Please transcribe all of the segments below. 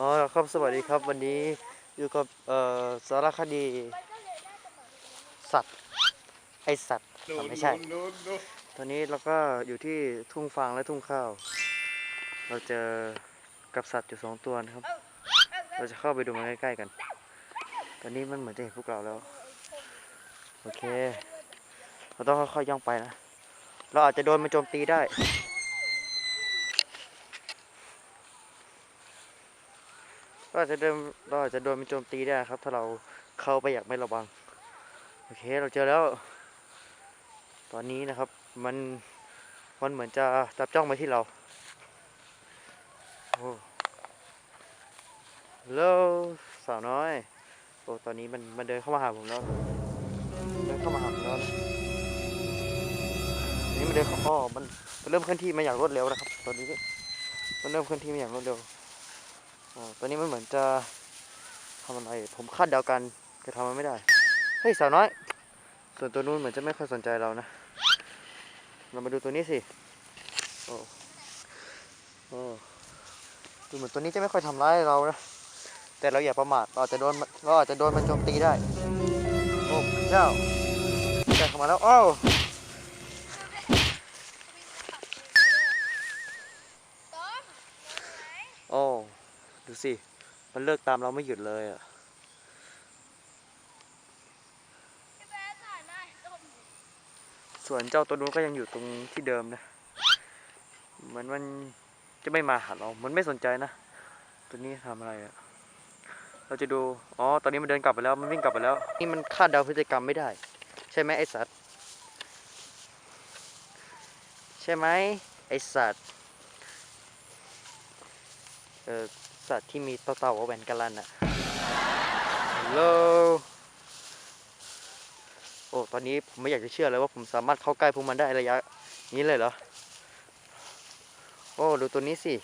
อ๋อครับสวัสดีครับวันนี้อยู่กับสารคดี สัตว์ ไอสัตว์ไม่ใช่ ตอนนี้เราก็อยู่ที่ทุ่งฟางและทุ่งข้าว เราเจอกับสัตว์อยู่สองตัวนะครับ เราจะเข้าไปดูมันใกล้ๆกัน ตอนนี้มันเหมือนจะเห็นพวกเราแล้ว โอเค เราต้องค่อยๆย่องไปนะ เราอาจจะโดนมันโจมตีได้ เราอาจจะโดนเราอาจจะโดนมันโจมตีได้ครับ ถ้าเราเข้าไปอยางไม่ระวัง โอเคเราเจอแล้ว ตอนนี้นะครับมันมันเหมือนจะจับจ้องมาที่เราโอ้ฮัลโลสาวน้อยโอ้ตอนนี้มันมันเดินเข้ามาหาผมแล้วเดินเข้ามาหาผมแล้วนะอันนี้มันเดินเข้าอ้อมันมันเริ่มเคลื่อนที่มาอย่างรวดเร็วนะครับ ตอนนี้มันเริ่มเคลื่อนที่มาอย่างรวดเร็ว อ๋อตอนนี้มันเหมือนจะทำอะไร ผมคาดเดากันจะทำมันไม่ได้ เฮ้ยสาวน้อย ส่วนตัวนู้นเหมือนจะไม่ค่อยสนใจเรานะ เรามาดูตัวนี้สิ โอ้โอ้ดูเหมือนตัวนี้จะไม่ค่อยทำร้ายเรานะ แต่เราอย่าประมาท เราอาจจะโดน เราอาจจะโดนมันโจมตีได้ โอ้เจ้าแกเข้ามาแล้วอ้ ดูสิ มันเลิกตามเราไม่หยุดเลยอะส่วนเจ้าตัวนู้นก็ยังอยู่ตรงที่เดิมนะ เหมือนมันจะไม่มาหาเรา มันไม่สนใจนะ ตัวนี้ทำอะไรอะเราจะดู อ๋อ ตอนนี้มันเดินกลับไปแล้ว มันวิ่งกลับไปแล้ว นี่มันคาดเดาพฤติกรรมไม่ได้ ใช่ไหมไอสัตว์ ใช่ไหมไอสัตว์ เออ สัตว์ที่มีเต่าเต่าๆแหวนกันลันอะฮัลโหลโอ้ ตอนนี้ผมไม่อยากจะเชื่อเลยว่าผมสามารถเข้าใกล้พวกมันได้ระยะ นี้เลยเหรอ โอ้ ดูตัวนี้สิ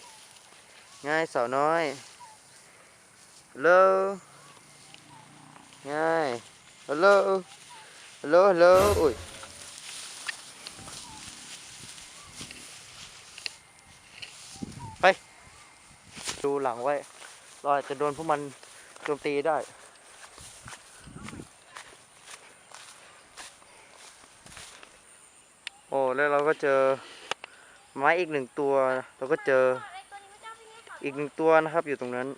ง่ายสาวน้อยฮัลโหลง่ายฮัลโหลฮัลโหลฮัลโหลอุ้ยไป ดูหลังไว้ เราอาจจะโดนพวกมันโจมตีได้ โอ้ แล้วเราก็เจอไม้อีกหนึ่งตัว เราก็เจออีกหนึ่งตัวนะครับ อยู่ตรงนั้น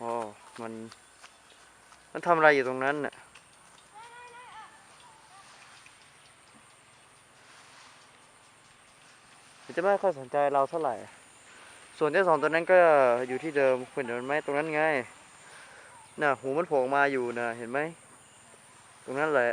อ๋อมัน มันทำอะไรอยู่ตรงนั้นน่ะมันจะไม่ค่อยสนใจเราเท่าไหร่ ส่วนเจ้าสองตัวนั้นก็อยู่ที่เดิมเห็นมันไหมตรงนั้นไงน่ะหูมันโผล่มาอยู่นะเห็นไหมตรงนั้นแหละ